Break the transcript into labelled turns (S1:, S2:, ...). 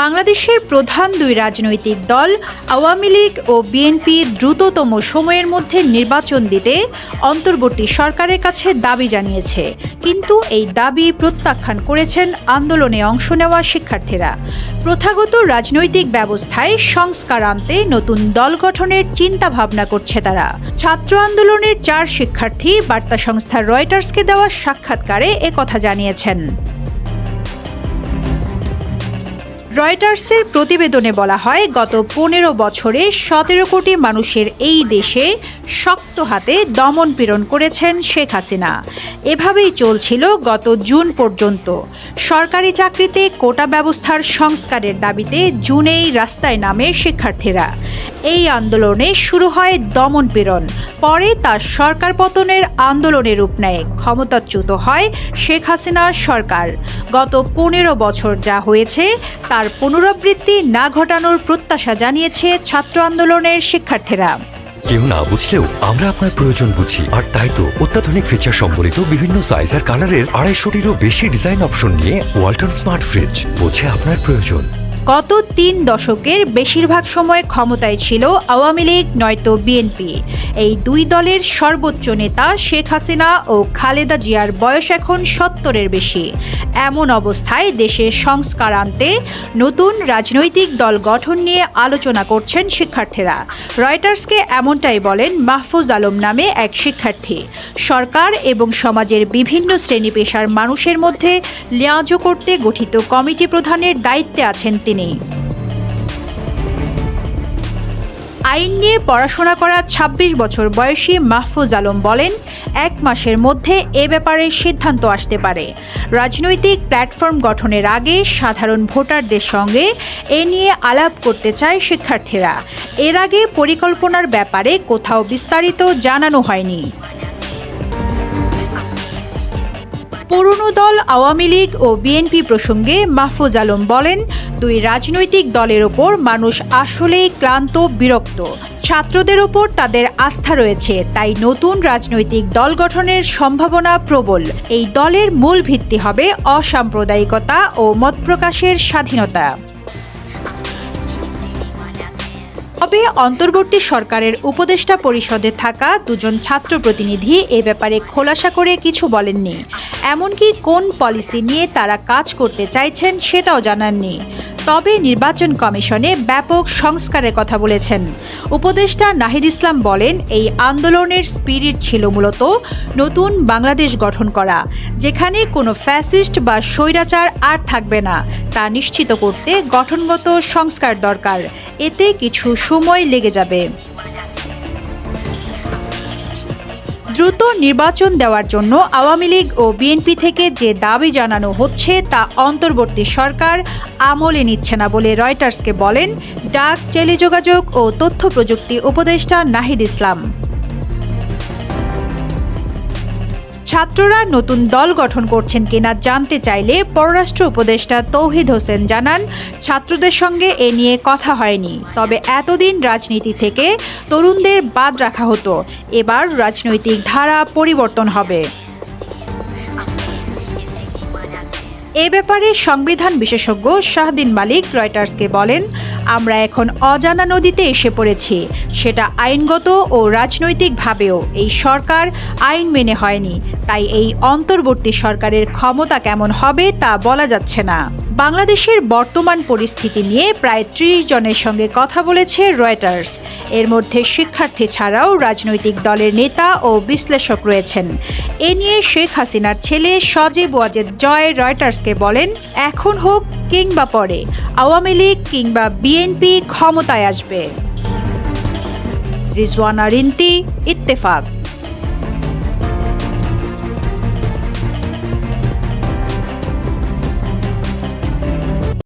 S1: বাংলাদেশের প্রধান দুই রাজনৈতিক দল আওয়ামী লীগ ও বিএনপি দ্রুততম সময়ের মধ্যে নির্বাচন দিতে অন্তর্বর্তী সরকারের কাছে দাবি জানিয়েছে। কিন্তু এই দাবি প্রত্যাখ্যান করেছেন আন্দোলনে অংশ নেওয়া শিক্ষার্থীরা। প্রথাগত রাজনৈতিক ব্যবস্থায় সংস্কার আনতে নতুন দল গঠনের চিন্তা ভাবনা করছে তারা। ছাত্র আন্দোলনের চার শিক্ষার্থী বার্তা সংস্থা রয়টার্সকে দেওয়া সাক্ষাৎকারে একথা জানিয়েছেন। রয়টার্সের প্রতিবেদনে বলা হয়, গত পনেরো বছরে সতেরো কোটি মানুষের এই দেশে শক্ত হাতে দমন পীড়ন করেছেন শেখ হাসিনা। এভাবেই চলছিল গত জুন পর্যন্ত। সরকারি চাকরিতে কোটা ব্যবস্থার সংস্কারের দাবিতে জুনেই রাস্তায় নামে শিক্ষার্থীরা। এই আন্দোলনে শুরু হয় দমন পীড়ন। পরে তা সরকার পতনের আন্দোলনের রূপ নেয়। ক্ষমতাচ্যুত হয় শেখ হাসিনা সরকার। গত পনেরো বছর যা হয়েছে তার পুনরাবৃত্তি না ঘটানোর প্রত্যাশা জানিয়েছে ছাত্র আন্দোলনের শিক্ষার্থীরা।
S2: কেউ না বুঝলেও আমরা আপনার প্রয়োজন বুঝি। আর তাই তো অত্যাধুনিক ফিচার সম্বলিত বিভিন্ন সাইজ আর কালারের আড়াইশোটিরও বেশি ডিজাইন অপশন নিয়ে ওয়ালটন স্মার্ট ফ্রিজ বোঝে আপনার প্রয়োজন।
S1: গত তিন দশকের বেশিরভাগ সময় ক্ষমতায় ছিল আওয়ামী লীগ, নয়তো বিএনপি। এই দুই দলের সর্বোচ্চ নেতা শেখ হাসিনা ও খালেদা জিয়ার বয়স এখন সত্তরের বেশি। এমন অবস্থায় দেশে সংস্কার আনতে নতুন রাজনৈতিক দল গঠন নিয়ে আলোচনা করছেন শিক্ষার্থীরা। রয়টার্সকে এমনটাই বলেন মাহফুজ আলম নামে এক শিক্ষার্থী। সরকার এবং সমাজের বিভিন্ন শ্রেণি পেশার মানুষের মধ্যে লিয়াজো করতে গঠিত কমিটি প্রধানের দায়িত্বে আছেন তিনি। আইন নিয়ে পড়াশোনা করা ২৬ বছর বয়সী মাহফুজ আলম বলেন, এক মাসের মধ্যে এ ব্যাপারে সিদ্ধান্ত আসতে পারে। রাজনৈতিক প্ল্যাটফর্ম গঠনের আগে সাধারণ ভোটারদের সঙ্গে এ নিয়ে আলাপ করতে চায় শিক্ষার্থীরা। এর আগে পরিকল্পনার ব্যাপারে কোথাও বিস্তারিত জানানো হয়নি। পুরনো দল আওয়ামী লীগ ও বিএনপি প্রসঙ্গে মাহফুজ আলম বলেন, দুই রাজনৈতিক দলের ওপর মানুষ আসলেই ক্লান্ত, বিরক্ত। ছাত্রদের ওপর তাদের আস্থা রয়েছে, তাই নতুন রাজনৈতিক দল গঠনের সম্ভাবনা প্রবল। এই দলের মূল ভিত্তি হবে অসাম্প্রদায়িকতা ও মত প্রকাশের স্বাধীনতা। তবে অন্তর্বর্তী সরকারের উপদেষ্টা পরিষদে থাকা দুজন ছাত্র প্রতিনিধি এ ব্যাপারে খোলাসা করে কিছু বলেননি। এমনকি কোন পলিসি নিয়ে তারা কাজ করতে চাইছেন সেটাও জানাননি। তবে নির্বাচন কমিশনে ব্যাপক সংস্কারের কথা বলেছেন। উপদেষ্টা নাহিদ ইসলাম বলেন, এই আন্দোলনের স্পিরিট ছিল মূলত নতুন বাংলাদেশ গঠন করা, যেখানে কোনো ফ্যাসিস্ট বা স্বৈরাচার আর থাকবে না। তা নিশ্চিত করতে গঠনগত সংস্কার দরকার। এতে কিছু সময় লেগে যাবে। দ্রুত নির্বাচন দেওয়ার জন্য আওয়ামী লীগ ও বিএনপি থেকে যে দাবি জানানো হচ্ছে তা অন্তর্বর্তী সরকার আমলে নিচ্ছে না বলে রয়টার্সকে বলেন ডাক, টেলিযোগাযোগ ও তথ্য প্রযুক্তি উপদেষ্টা নাহিদ ইসলাম। ছাত্ররা নতুন দল গঠন করছেন কিনা জানতে চাইলে পররাষ্ট্র উপদেষ্টা তৌহিদ হোসেন জানান, ছাত্রদের সঙ্গে এ নিয়ে কথা হয়নি। তবে এতদিন রাজনীতি থেকে তরুণদের বাদ রাখা হতো। এবার রাজনৈতিক ধারা পরিবর্তন হবে। এ ব্যাপারে সংবিধান বিশেষজ্ঞ শাহদিন মালিক রয়টার্সকে বলেন আমরা এখন অজানা নদীতে এসে পড়েছি। সেটা আইনগত ও রাজনৈতিকভাবেও এই সরকার আইন মেনে হয়নি। তাই এই অন্তর্বর্তী সরকারের ক্ষমতা কেমন হবে তা বলা যাচ্ছে না। বাংলাদেশের বর্তমান পরিস্থিতি নিয়ে প্রায় ত্রিশ জনের সঙ্গে কথা বলেছে রয়টার্স। এর মধ্যে শিক্ষার্থী ছাড়াও রাজনৈতিক দলের নেতা ও বিশ্লেষক রয়েছেন। এ নিয়ে শেখ হাসিনার ছেলে সজীব ওয়াজেদ জয় রয়টার্সকে বলেন, এখন হোক কিংবা পরে, আওয়ামী লীগ কিংবা বিএনপি ক্ষমতায় আসবে। রিজওয়ানা রিন্তি, ইত্তেফাক।